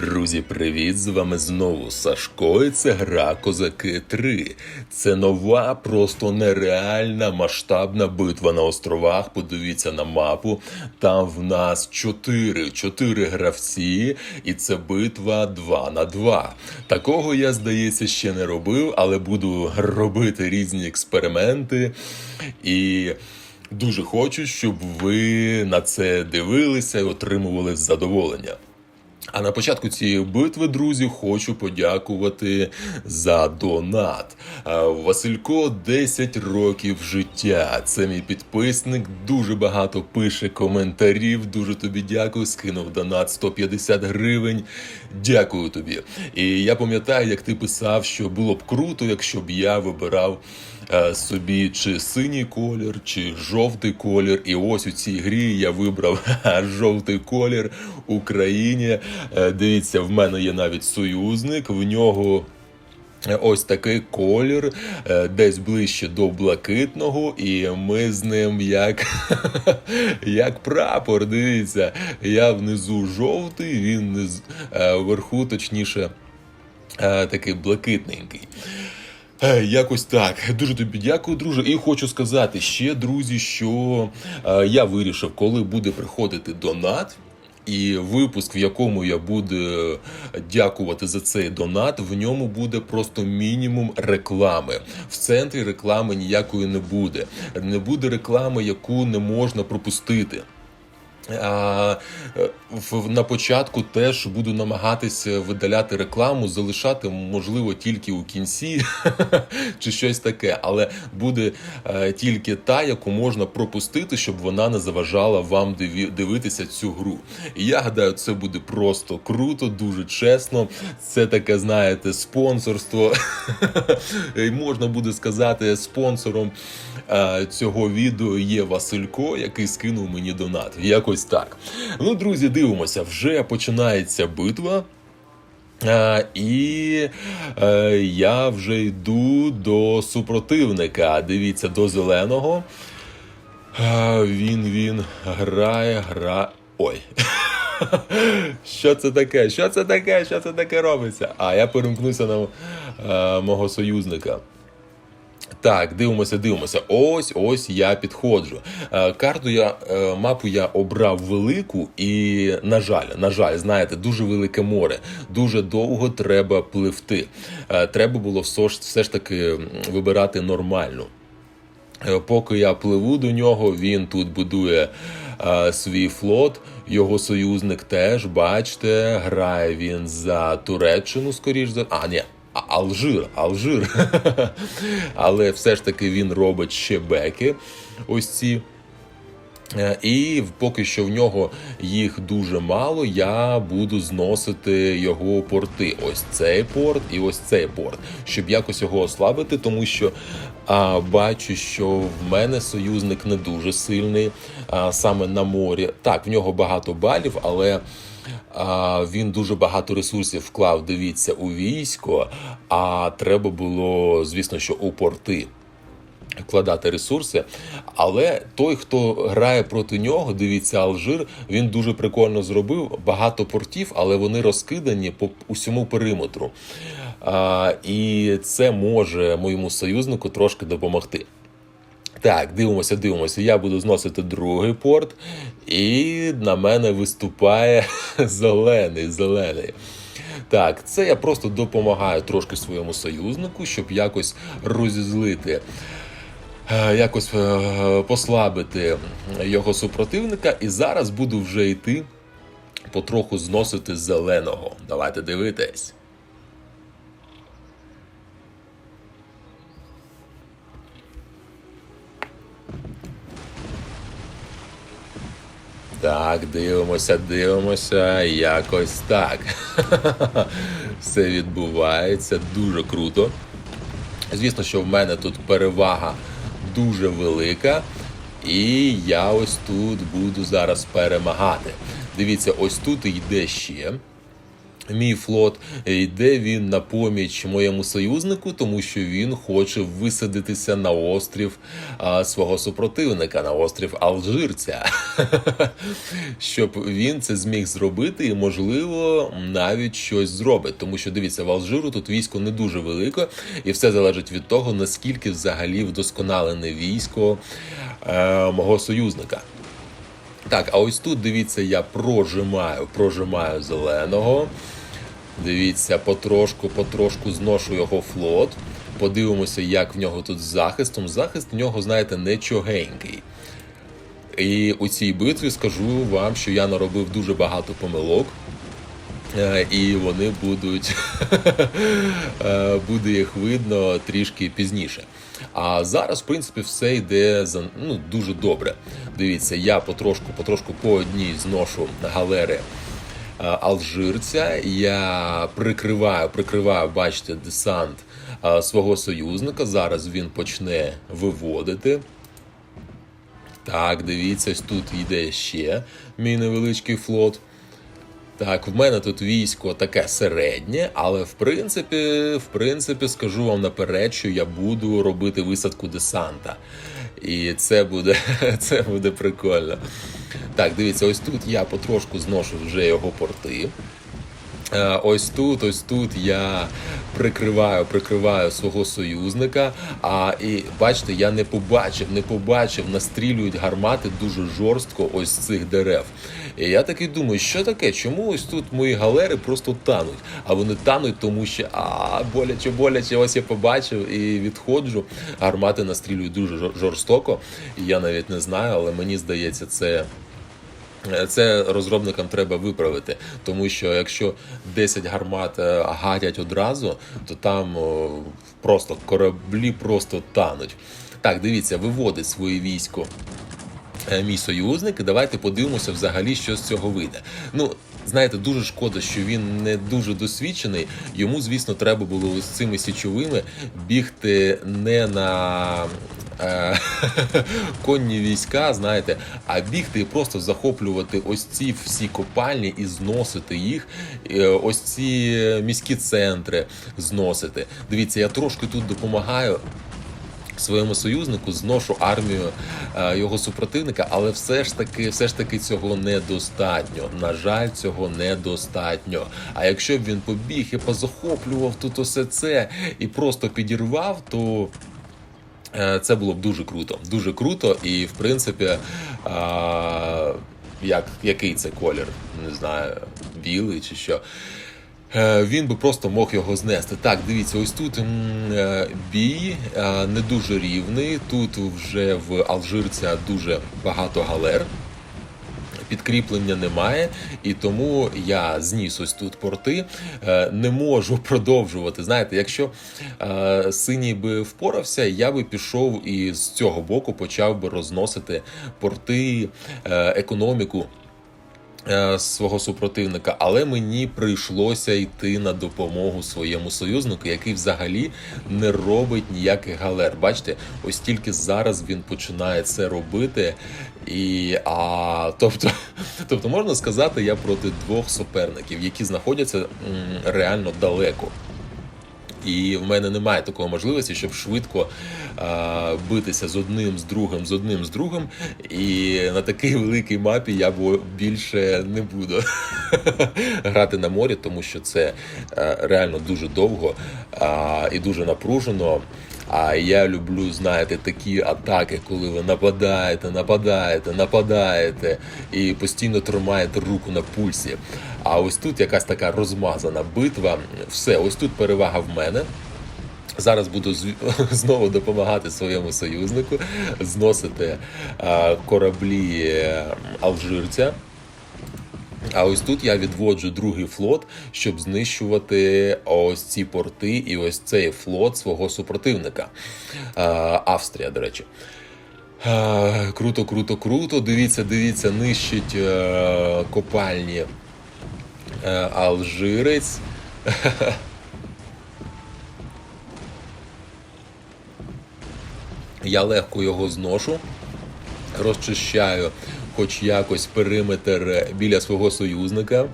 Друзі, привіт! З вами знову Сашко. і Це гра Козаки 3. Це нова, просто нереальна масштабна битва на островах. Подивіться на мапу. Там в нас 4, 4 гравці, і це битва 2 на 2. Такого я, здається, ще не робив, але буду робити різні експерименти. І. Дуже хочу, щоб ви на це дивилися і отримували задоволення. А на початку цієї битви, друзі, хочу подякувати за донат. Василько 10 років життя. Це мій підписник. Дуже багато пише коментарів. Дуже тобі дякую. Скинув донат 150 гривень. Дякую тобі. І я пам'ятаю, як ти писав, що було б круто, якщо б я вибирав. Е, Собі чи синій колір, чи жовтий колір. І ось у цій грі я вибрав жовтий колір Україні. Е, Дивіться, в мене є навіть союзник, в нього. Ось такий колір, е, десь ближче до блакитного, і ми з ним як, як прапор. Дивіться, я внизу жовтий, він е, вверху, точніше, е, такий блакитненький. Е, Якось так. Дуже тобі дякую, друже. І хочу сказати ще, друзі, що е, я вирішив, коли буде приходити донат. І випуск, в якому я буду дякувати за цей донат, в ньому буде просто мінімум реклами. В центрі реклами ніякої не буде. Не буде реклами, яку не можна пропустити. На початку теж буду намагатися видаляти рекламу, залишати можливо тільки у кінці чи щось таке, але буде е, тільки та, яку можна пропустити, щоб вона не заважала вам дивитися цю гру. І я гадаю, це буде просто круто, дуже чесно. Це таке, знаєте, спонсорство. І можна буде сказати, спонсором е, цього відео є Василько, який скинув мені донат. Якось так. Ну, друзі, дивимося, вже починається битва. А, і е, я вже йду до супротивника. Дивіться, до зеленого. А, він він грає, гра. Ой. Що це таке? Що це таке? Що це таке робиться? А я перемкнуся на е, мого союзника. Так, дивимося, дивимося. Ось ось я підходжу. Е, Карту я е, мапу я обрав велику, і на жаль, на жаль, знаєте, дуже велике море. Дуже довго треба пливти. Е, Треба було все ж, таки вибирати нормальну. Поки я пливу до нього, він тут будує е, свій флот. Його союзник теж, бачите, грає він за Туреччину, скоріш за. А, ні. Алжир, Алжир. Але все ж таки він робить ще беки. Ось ці. Е, І поки що в нього їх дуже мало, я буду зносити його порти. Ось цей порт і ось цей порт, щоб якось його ослабити, тому що а, бачу, що в мене союзник не дуже сильний, а, саме на морі. Так, в нього багато балів, але. Він дуже багато ресурсів вклав, дивіться, у військо, а треба було, звісно, що у порти вкладати ресурси. Але той, хто грає проти нього, дивіться, Алжир, він дуже прикольно зробив багато портів, але вони розкидані по усьому периметру. А, і це може моєму союзнику трошки допомогти. Так, дивимося, дивимося. Я буду зносити другий порт, і на мене виступає зелений, зелений. Так, це я просто допомагаю трошки своєму союзнику, щоб якось розізлити, е, якось е, послабити його супротивника. І зараз буду вже йти потроху зносити зеленого. Давайте дивитись. Так, дивимося, дивимося. Якось так. Все відбувається дуже круто. Звісно, що в мене тут перевага дуже велика, і я ось тут буду зараз перемагати. Дивіться, ось тут йде ще. Мій флот йде він на поміч моєму союзнику, тому що він хоче висадитися на острів а, свого супротивника, на острів Алжирця, щоб він це зміг зробити і, можливо, навіть щось зробить. Тому що дивіться, в Алжиру тут військо не дуже велике, і все залежить від того, наскільки взагалі вдосконалене військо е, мого союзника. Так, а ось тут дивіться, я прожимаю, прожимаю зеленого. Дивіться, потрошку, потрошку зношу його флот. Подивимося, як в нього тут з захистом. Захист в нього, знаєте, нечогенький. І у цій битві скажу вам, що я наробив дуже багато помилок. Е, І вони будуть е, буде їх видно трішки пізніше. А зараз, в принципі, все йде за ну дуже добре. Дивіться, я потрошку, потрошку по одній зношу галери алжирця. Я прикриваю, прикриваю, бачите, десант е, свого союзника. Зараз він почне виводити. Так, дивіться, тут йде ще мій невеличкий флот. Так, в мене тут військо таке середнє, але в принципі, в принципі, скажу вам наперед, що я буду робити висадку десанта. І це буде, це буде прикольно. Так, дивіться, ось тут я потрошку зношу вже його порти. Е, Ось тут, ось тут я прикриваю, прикриваю свого союзника. А і бачите, я не побачив, не побачив, настрілюють гармати дуже жорстко ось цих дерев. І я такий думаю, що таке? Чому ось тут мої галери просто тануть? А вони тануть, тому що а боляче, боляче. Ось я побачив і відходжу. Гармати настрілюють дуже жорстоко. Я навіть не знаю, але мені здається, це. Це розробникам треба виправити, тому що якщо 10 гармат е, гатять одразу, то там просто кораблі просто тануть. Так, дивіться, виводить своє військо е, мій союзник. Давайте подивимося взагалі, що з цього вийде. Ну, знаєте, дуже шкода, що він не дуже досвідчений. Йому, звісно, треба було з цими січовими бігти не на е, конні війська, знаєте, а бігти і просто захоплювати ось ці всі копальні і зносити їх, е, ось ці міські центри зносити. Дивіться, я трошки тут допомагаю своєму союзнику зношу армію е, його супротивника, але все ж таки, все ж таки цього недостатньо. На жаль, цього недостатньо. А якщо б він побіг і позахоплював тут усе це і просто підірвав, то. е, Це було б дуже круто, дуже круто, і в принципі, а, як, який це колір? Не знаю, білий чи що. Е, Він би просто мог його знести. Так, дивіться, ось тут е, бій е, не дуже рівний. Тут вже в Алжирця дуже багато галер. Підкріплення немає, і тому я зніс ось тут порти. Не можу продовжувати. Знаєте, якщо синій би впорався, я би пішов і з цього боку почав би розносити порти, економіку свого супротивника, але мені прийшлося йти на допомогу своєму союзнику, який взагалі не робить ніяких галер. Бачите, ось тільки зараз він починає це робити. І а тобто, тобто можна сказати, я проти двох суперників, які знаходяться м, реально далеко. І в мене немає такої можливості, щоб швидко а, битися з одним, з другим, з одним, з другим. І на такій великій мапі я більше не буду грати на морі, тому що це е, реально дуже довго а, і дуже напружено. А я люблю, знаєте, такі атаки, коли ви нападаєте, нападаєте, нападаєте і постійно тримаєте руку на пульсі. А ось тут якась така розмазана битва. Все, ось тут перевага в мене. Зараз буду знову допомагати своєму союзнику зносити кораблі алжирця. А ось тут я відводжу другий флот, щоб знищувати ось ці порти і ось цей флот свого супротивника. Австрія, до речі. Круто, круто, круто. Дивіться, дивіться, нищить е, копальні е, Алжирець. Я легко його зношу, розчищаю хоч якось периметр біля свого союзника.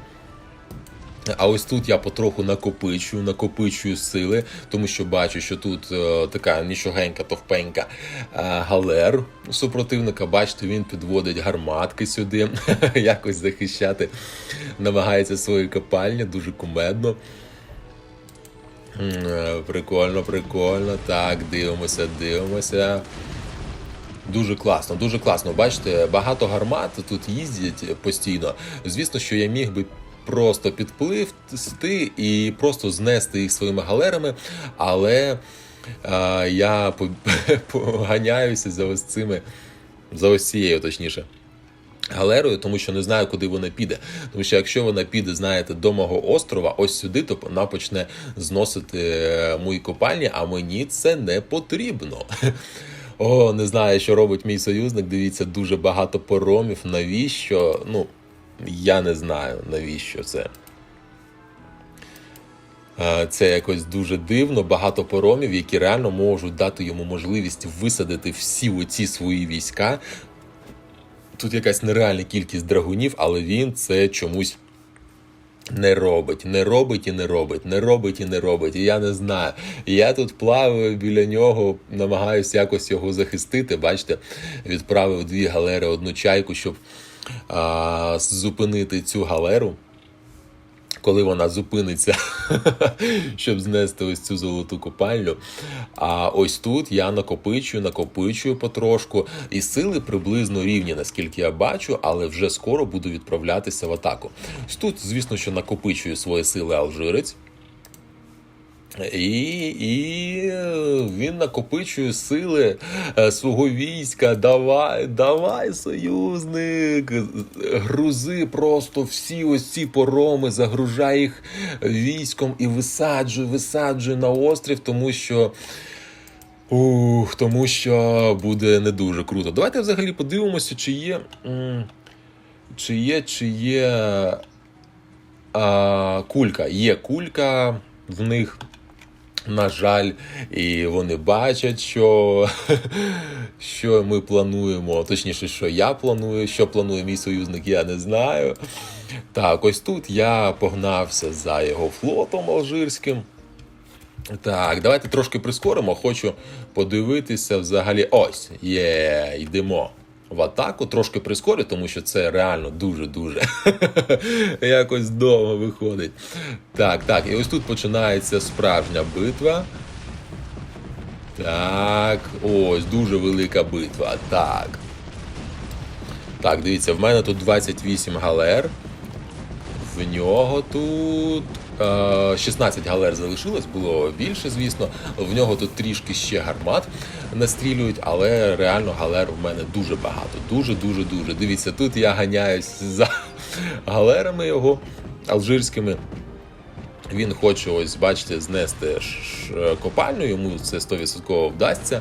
А ось тут я потроху накопичую, накопичую сили, тому що бачу, що тут е, така нічогенька, товпенька е, галер супротивника. Бачите, він підводить гарматки сюди, якось захищати, намагається свої копальні, дуже кумедно. Е, Прикольно, прикольно. Так, дивимося, дивимося. Дуже класно, дуже класно. Бачите, багато гармат тут їздять постійно. Звісно, що я міг би просто підпливти і просто знести їх своїми галерами, але а, я поганяюся за ось цими, за ось цією, точніше. Галерою, тому що не знаю, куди вона піде. Тому що якщо вона піде, знаєте, до мого острова, ось сюди, то вона почне зносити е, мої копальні, а мені це не потрібно. О, не знаю, що робить мій союзник. Дивіться, дуже багато поромів. Навіщо? Ну, я не знаю, навіщо це. Е, Це якось дуже дивно, багато поромів, які реально можуть дати йому можливість висадити всі оці свої війська. Тут якась нереальна кількість драгунів, але він це чомусь не робить, не робить і не робить, не робить і не робить. І я не знаю. Я тут плаваю біля нього, намагаюся якось його захистити. Бачите, відправив дві галери, одну чайку, щоб а, зупинити цю галеру. Коли вона зупиниться, щоб знести ось цю золоту копальню. А ось тут я накопичую, накопичую потрошку. І сили приблизно рівні, наскільки я бачу, але вже скоро буду відправлятися в атаку. Тут, звісно, що накопичую свої сили алжирець. І, і він накопичує сили е, свого війська. Давай, давай, союзник. Грузи просто всі ось ці пороми, загружай їх військом і висаджуй, висаджуй на острів, тому що. Ух, тому що буде не дуже круто. Давайте взагалі подивимося, чи є. Чи є, чи є а, кулька. Є кулька в них. На жаль, і вони бачать, що, що ми плануємо, точніше, що я планую, що планує мій союзник, я не знаю. Так, ось тут я погнався за його флотом алжирським. Так, давайте трошки прискоримо. Хочу подивитися взагалі. Ось, є, йдемо в атаку. Трошки прискорю, тому що це реально дуже-дуже якось довго виходить. Так, так, і ось тут починається справжня битва. Так, ось дуже велика битва. Так. Так, дивіться, в мене тут 28 галер. В нього тут 16 галер залишилось, було більше, звісно. В нього тут трішки ще гармат настрілюють, але реально галер в мене дуже багато. Дуже, дуже. Дивіться, тут я ганяюсь за галерами його алжирськими. Він хоче, ось, бачите, знести копальню, йому це 100% вдасться.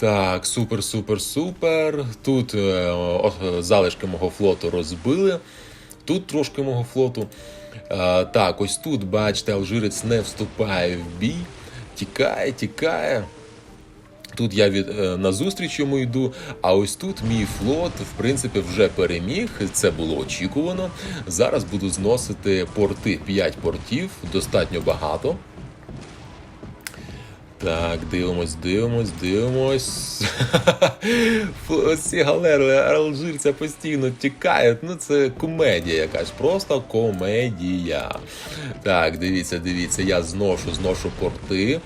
Так, супер, супер, супер. Тут е, залишки мого флоту розбили. Тут трошки мого флоту. Е, так, ось тут, бачите, алжирець не вступає в бій. Тікає, тікає. Тут я від е, назустріч йому йду. А ось тут мій флот, в принципі, вже переміг. Це було очікувано. Зараз буду зносити порти. 5 портів, достатньо багато. Так, дивимось, дивимось, дивимось. Ось ці галери алжирця постійно тікають. Ну це комедія якась, просто комедія. Так, дивіться, дивіться, я зношу, зношу порти.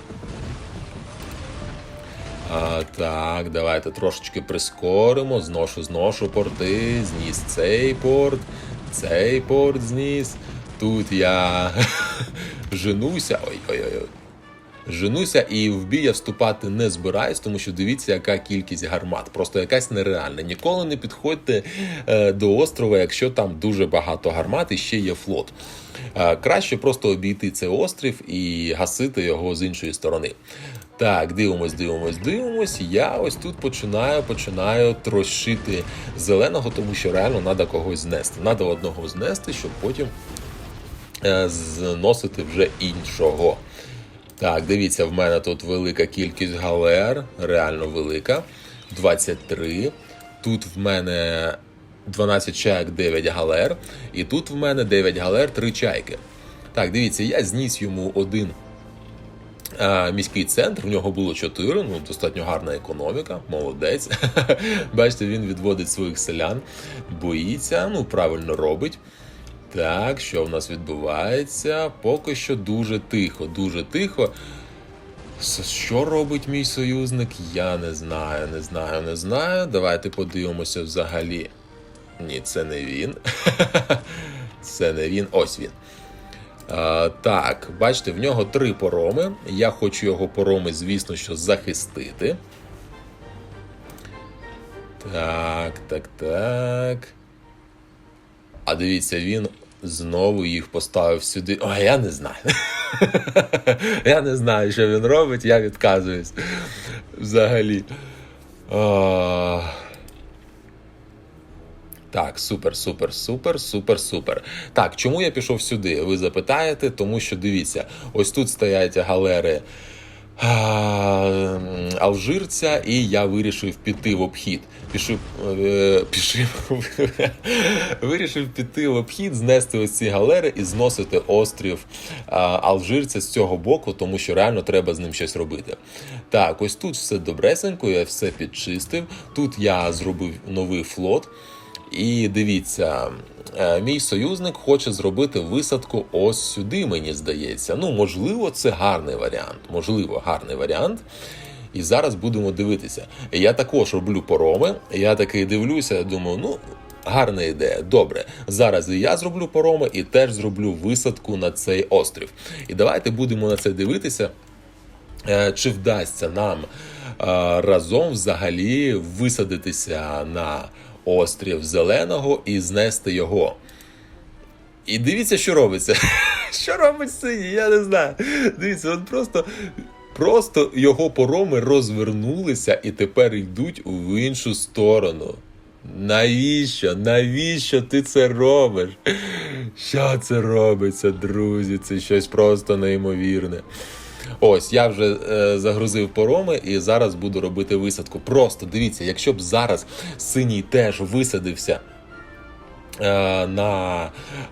А, так, давайте трошечки прискоримо. Зношу, зношу порти, зніс цей порт, цей порт зніс. Тут я женуся. Ой-ой-ой. Женуся і в бій я вступати не збираюсь, тому що дивіться, яка кількість гармат. Просто якась нереальна. Ніколи не підходьте е, до острова, якщо там дуже багато гармат і ще є флот. Е, краще просто обійти цей острів і гасити його з іншої сторони. Так, дивимось, дивимось, дивимось. Я ось тут починаю, починаю трощити зеленого, тому що реально треба когось знести. Треба одного знести, щоб потім е, зносити вже іншого. Так, дивіться, в мене тут велика кількість галер, реально велика. 23. Тут в мене 12 чайок, 9 галер. І тут в мене 9 галер, 3 чайки. Так, дивіться, я зніс йому один а, міський центр. В нього було 4, ну достатньо гарна економіка, молодець. Бачите, він відводить своїх селян, боїться, ну правильно робить. Так, що в нас відбувається? Поки що дуже тихо, дуже тихо. Що робить мій союзник? Я не знаю, не знаю, не знаю. Давайте подивимося взагалі. Ні, це не він. Це не він. Ось він. А, так, бачите, в нього три пороми. Я хочу його пороми, звісно, що захистити. Так, так, так. А дивіться, він знову їх поставив сюди. О, я не знаю. я не знаю, що він робить, я відказуюсь. Взагалі. А... Так, супер, супер, супер, супер, супер. Так, чому я пішов сюди? Ви запитаєте, тому що дивіться, ось тут стоять галери алжирця, і я вирішив піти в обхід. Пішов, е, пішов, вирішив піти в обхід, знести ось ці галери і зносити острів алжирця з цього боку, тому що реально треба з ним щось робити. Так, ось тут все добресенько, я все підчистив. Тут я зробив новий флот. І дивіться, мій союзник хоче зробити висадку ось сюди, мені здається. Ну, можливо, це гарний варіант. Можливо, гарний варіант. І зараз будемо дивитися. Я також роблю пороми. Я такий дивлюся, думаю, ну. Гарна ідея, добре. Зараз і я зроблю пороми, і теж зроблю висадку на цей острів. І давайте будемо на це дивитися. Е, Чи вдасться нам е, разом взагалі висадитися на острів Зеленого і знести його? І дивіться, що робиться. Що робить синій, я не знаю. Дивіться, от просто. Просто його пороми розвернулися і тепер йдуть в іншу сторону. Навіщо? Навіщо ти це робиш? Що це робиться, друзі? Це щось просто неймовірне. Ось, я вже е, загрузив пороми і зараз буду робити висадку. Просто дивіться, якщо б зараз синій теж висадився. е, На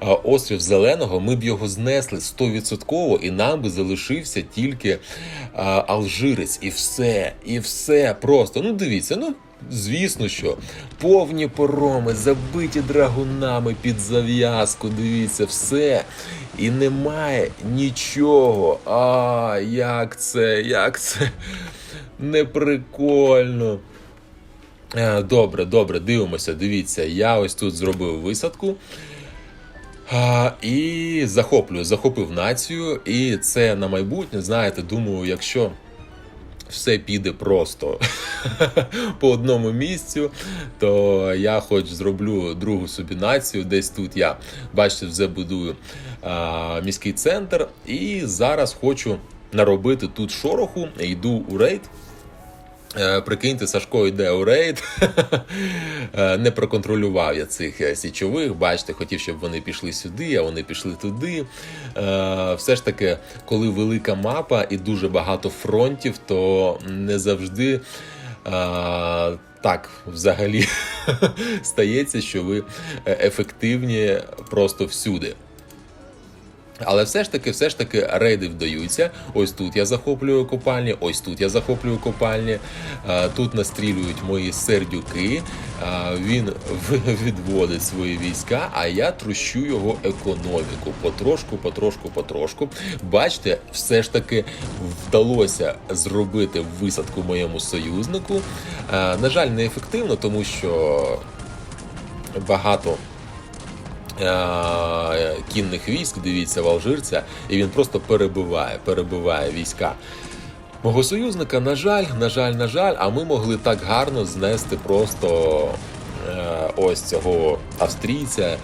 е, острів Зеленого ми б його знесли 100% і нам би залишився тільки е, Алжирець. І все, і все просто. Ну, дивіться, ну. Звісно, що повні пороми, забиті драгунами під зав'язку. Дивіться, все. І немає нічого. А, як це, як це неприкольно. Е, Добре, добре, дивимося. Дивіться, я ось тут зробив висадку. А, і захоплюю, захопив націю. І це на майбутнє, знаєте, думаю, якщо все піде просто по одному місцю, то я хоч зроблю другу собі націю. Десь тут я, бачите, вже будую міський центр. І зараз хочу наробити тут шороху. Йду у рейд. Е, Прикиньте, Сашко йде у рейд. Е, Не проконтролював я цих е, січових. Бачите, хотів, щоб вони пішли сюди, а вони пішли туди. Е, Все ж таки, коли велика мапа і дуже багато фронтів, то не завжди. е, Так, взагалі стається, що ви е, ефективні просто всюди. Але все ж таки, все ж таки, рейди вдаються. Ось тут я захоплюю копальні, ось тут я захоплюю копальні. Тут настрілюють мої сердюки. Він відводить свої війська, а я трущу його економіку. Потрошку, потрошку, потрошку. Бачите, все ж таки вдалося зробити висадку моєму союзнику. На жаль, неефективно, тому що багато кінних військ, дивіться, в алжирця, і він просто перебиває, перебиває війська. Мого союзника, на жаль, на жаль, на жаль, а ми могли так гарно знести просто е, ось цього австрійця,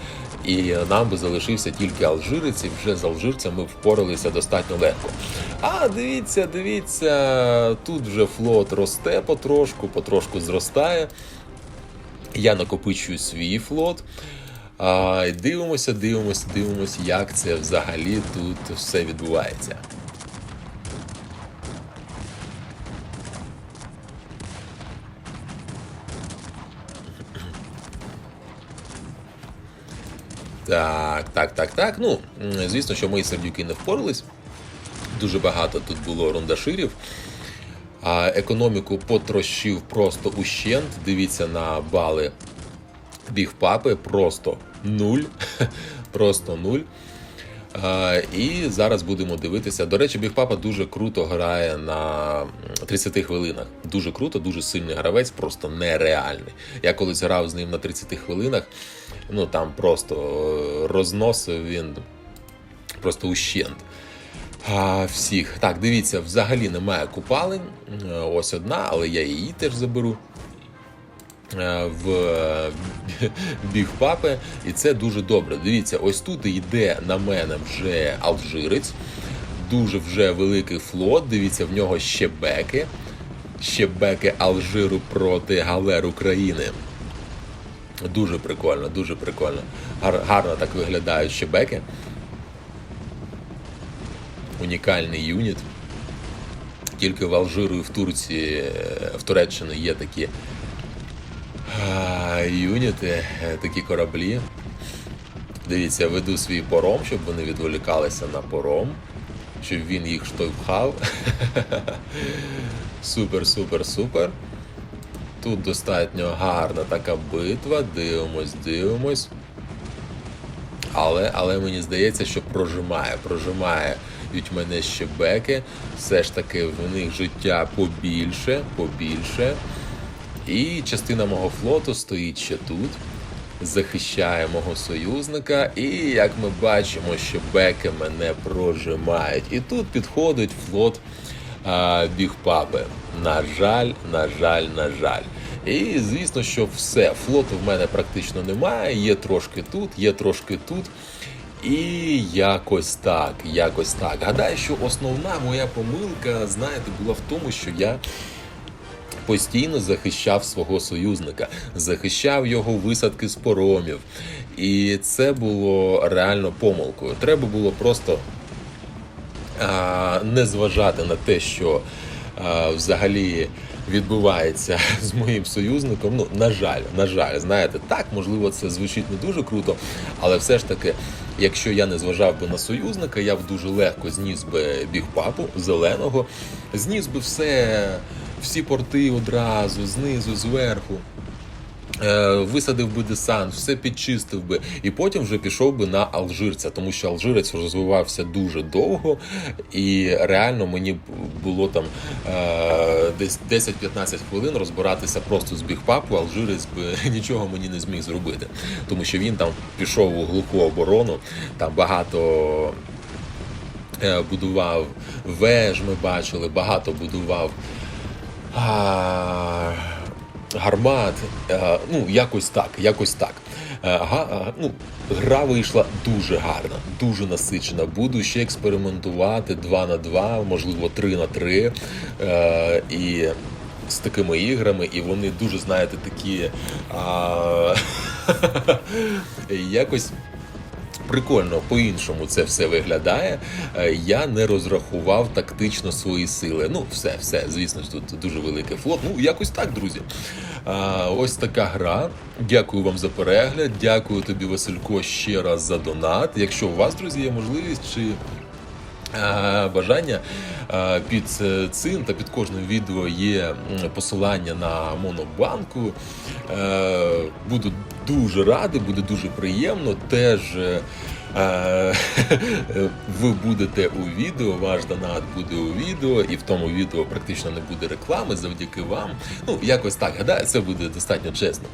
і нам би залишився тільки алжирець, і вже з алжирцем ми впоралися достатньо легко. А дивіться, дивіться, тут вже флот росте потрошку, потрошку зростає. Я накопичую свій флот. А, дивимося, дивимося, дивимося, як це взагалі тут все відбувається. Так, так, так, так. Ну, звісно, що мої сердюки не впорались. Дуже багато тут було рундаширів. А економіку потрощив просто ущент. Дивіться на бали біг папи. Просто нуль. Просто нуль. І зараз будемо дивитися. До речі, біг папа дуже круто грає на 30 хвилинах. Дуже круто, дуже сильний гравець, просто нереальний. Я колись грав з ним на 30 хвилинах. Ну там просто е, розносив він просто ущент. А, всіх. Так, дивіться, взагалі немає купалень. Е, Ось одна, але я її теж заберу. Е, В біг папи, і це дуже добре. Дивіться, ось тут йде на мене вже алжирець, дуже вже великий флот. Дивіться, в нього ще беки. Ще беки Алжиру проти галер України. Дуже прикольно, дуже прикольно. Гар- гарно так виглядають ще беки. Унікальний юніт. Тільки в Алжиру і в Турції, е, в Туреччині є такі юніти, е, такі кораблі. Дивіться, я веду свій пором, щоб вони відволікалися на пором, щоб він їх штовхав. Супер, супер, супер. Тут достатньо гарна така битва. Дивимось, дивимось. Але, але мені здається, що прожимає, прожимає від мене ще беки. Все ж таки в них життя побільше, побільше. І частина мого флоту стоїть ще тут, захищає мого союзника. І як ми бачимо, що беки мене прожимають. І тут підходить флот а, бігпапи. На жаль, на жаль, на жаль. І звісно, що все, флоту в мене практично немає. Є трошки тут, є трошки тут. І якось так, якось так. Гадаю, що основна моя помилка, знаєте, була в тому, що я постійно захищав свого союзника, захищав його висадки з поромів. І це було реально помилкою. Треба було просто а, не зважати на те, що а, взагалі відбувається з моїм союзником. Ну, на жаль, на жаль, знаєте, так, можливо, це звучить не дуже круто, але все ж таки, якщо я не зважав би на союзника, я б дуже легко зніс би біг папу зеленого, зніс би все, всі порти одразу, знизу, зверху. Е, Висадив би десант, все підчистив би, і потім вже пішов би на алжирця, тому що алжирець розвивався дуже довго, і реально мені було там е, десь 10-15 хвилин розбиратися просто з бігпапу, алжирець би нічого мені не зміг зробити, тому що він там пішов у глуху оборону, там багато е, будував веж, ми бачили, багато будував. Гармат, е, ну якось так, якось так. Е, е, ну, гра вийшла дуже гарна, дуже насичена. Буду ще експериментувати 2 на 2, можливо, 3 на 3. Е, і з такими іграми, і вони дуже, знаєте, такі якось прикольно по-іншому це все виглядає. Е, Я не розрахував тактично свої сили. Ну, все, все, звісно тут дуже великий флот. Ну, якось так, друзі. Ось така гра. Дякую вам за перегляд. Дякую тобі, Василько, ще раз за донат. Якщо у вас, друзі, є можливість чи. е, Бажання Е, під е, цим та під кожним відео є посилання на монобанку. Е, Буду дуже радий, буде дуже приємно. Теж е, е, ви будете у відео, ваш донат буде у відео, і в тому відео практично не буде реклами завдяки вам. Ну, якось так гадаю, це буде достатньо чесно.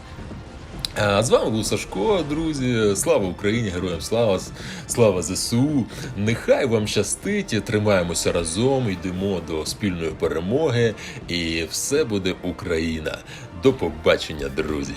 А з вами був Сашко, друзі. Слава Україні, героям слава, слава ЗСУ. Нехай вам щастить, тримаємося разом, йдемо до спільної перемоги, і все буде Україна. До побачення, друзі.